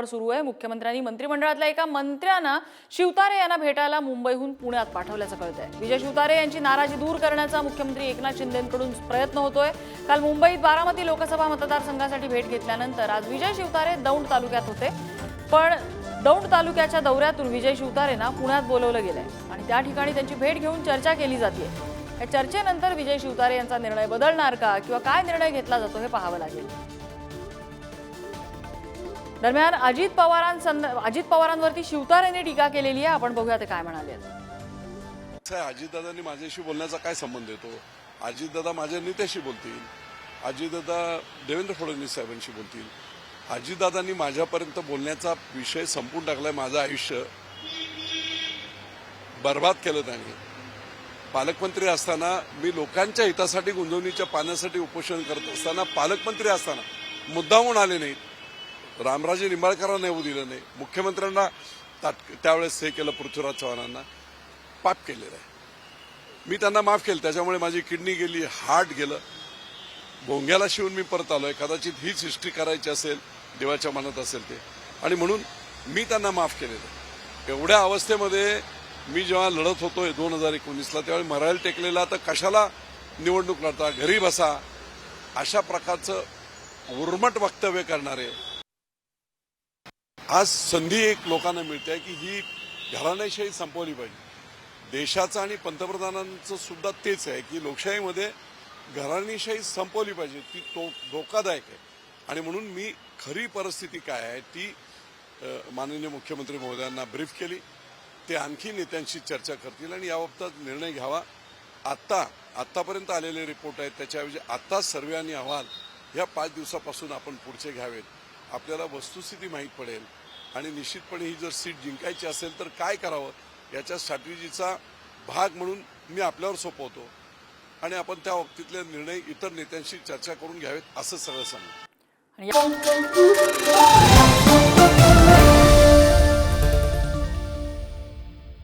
खबर सुरू आहे. मुख्यमंत्र्यांनी मंत्रिमंडळातल्या एका मंत्र्यांना शिवतारे यांना भेटायला मुंबईहून पुण्यात पाठवल्याचं कळतंय. विजय शिवतारे यांची नाराजी दूर करण्याचा मुख्यमंत्री एकनाथ शिंदेकडून प्रयत्न होतोय. काल मुंबईत बारामती लोकसभा मतदारसंघासाठी भेट घेतल्यानंतर आज विजय शिवतारे दौंड तालुक्यात होते. पण दौंड तालुक्याच्या दौऱ्यातून विजय शिवतारेंना पुण्यात बोलवलं गेलंय आणि त्या ठिकाणी त्यांची भेट घेऊन चर्चा केली जाते या चर्चेनंतर विजय शिवतारे यांचा निर्णय बदलणार का किंवा काय निर्णय घेतला जातो हे पाहावं लागेल. दरम्यान अजित पवारांसंद अजित पवारांवरती शिवतारेंनी टीका केलेली आहे. आपण बघूया ते काय म्हणाले आहे, अजितदादांनी माझ्याशी बोलण्याचा काय संबंध येतो? अजितदादा माझ्या नेत्याशी बोलतील. अजितदादा देवेंद्र फडणवीस साहेबांशी बोलतील. अजितदादांनी माझ्यापर्यंत बोलण्याचा विषय संपून टाकलाय माझं आयुष्य. बर्बाद केलं त्यांनी. पालकमंत्री असताना मी लोकांच्या हितासाठी गुंजवणीच्या पाण्यासाठी उपोषण करत असताना पालकमंत्री असताना मुद्दामून आले नाहीत. रामराजे निंबाळकरांना येऊ दिलं नाही. मुख्यमंत्र्यांना ताट- त्यावेळेस हे केलं पृथ्वीराज चव्हाणांना. पाप केलेलं आहे. मी त्यांना माफ केलं. त्याच्यामुळे माझी किडनी गेली हार्ट गेलं. भोंग्याला शिवून मी परत आलोय कदाचित हीच हिस्ट्री करायची असेल देवाच्या मनात असेल ते. आणि म्हणून मी त्यांना माफ केलेलं आहे. एवढ्या अवस्थेमध्ये मी जेव्हा लढत होतोय दोन हजार एकोणीसला त्यावेळी मरायला टेकलेला तर कशाला निवडणूक लढता? घरी बसा. अशा प्रकारचं उर्मट वक्तव्य करणारे आज संधी एक लोकांना मिळते की ही घराण्याशाही संपवली पाहिजे. देशाचं आणि पंतप्रधानांचं सुद्धा तेच आहे की लोकशाहीमध्ये घराणेशाही संपवली पाहिजे ती तो धोकादायक आहे. आणि म्हणून मी खरी परिस्थिती काय आहे ती माननीय मुख्यमंत्री महोदयांना ब्रीफ केली. ते आणखी नेत्यांशी चर्चा करतील आणि याबाबत निर्णय घ्यावा. आत्ता आत्तापर्यंत आलेले रिपोर्ट आहेत त्याच्याऐवजी आत्ताच सर्वे आणि अहवाल ह्या पाच दिवसापासून आपण पुढचे घ्यावेत. आपल्याला वस्तुस्थिती माहीत पडेल. आणि निश्चितपणे ही जर सीट जिंकायची असेल तर काय करावं? याच्या स्ट्रॅटेजीचा भाग म्हणून मी आपल्यावर सोपवतो. आणि आपण त्या बाबतीतले निर्णय इतर नेत्यांशी चर्चा करून घ्यावेत असं सगळं सांगू.